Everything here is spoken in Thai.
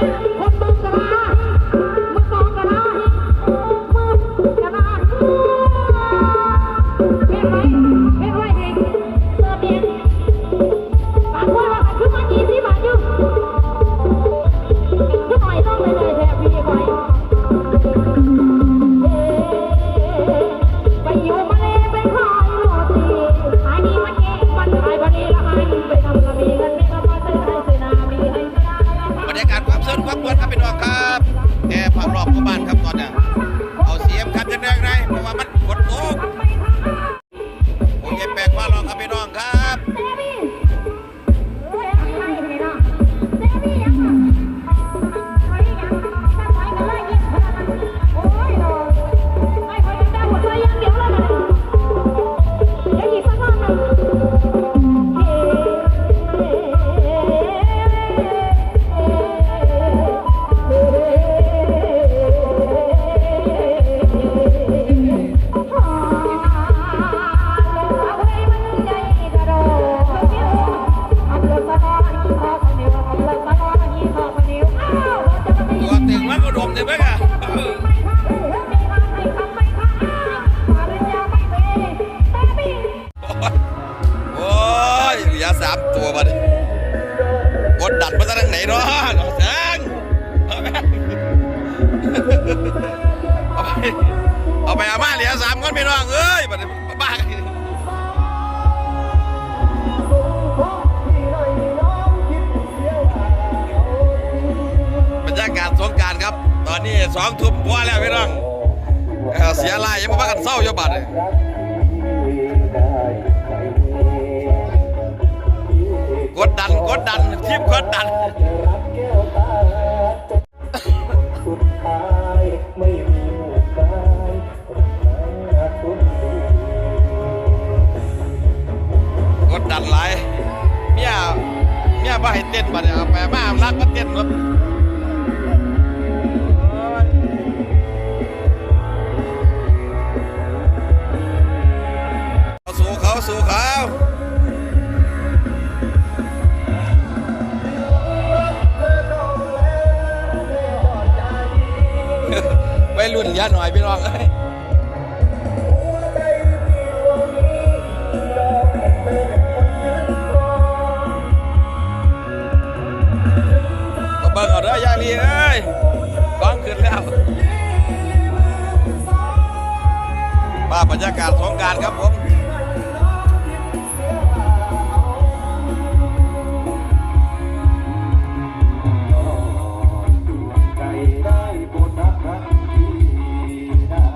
ค วามสนุกความมวลครับพี่น้องครับแค่ผ่ามรอบของบ้านครับตอนเนี้ย กดดันมาทางไหนเนาะน้องแสงเอาไปเอาไปเอาไปอาม่าเหลือสามคนพี่น้องเอ้ยบัดนี้บ้ากันบรรยากาศสงการครับ ตอนนี้สองทุ่มกว่าแล้วพี่น้องเสียลายยังมาพากันเศร้าอยู่บัดนี้ กดดันกดดันทีมกดดันกดดันหลายเมียเมียบ่ให้เต้นบัดนี้เอาไปมารักก็เต้นรถสู้ ไปรุ่นอยาหน่อยพี่น้องเอ้ยก็เบิ่งเอาเด้อยายลีเอ้ยก้องขึ้นแล้วมาบรรยากาศสงกรารครับผม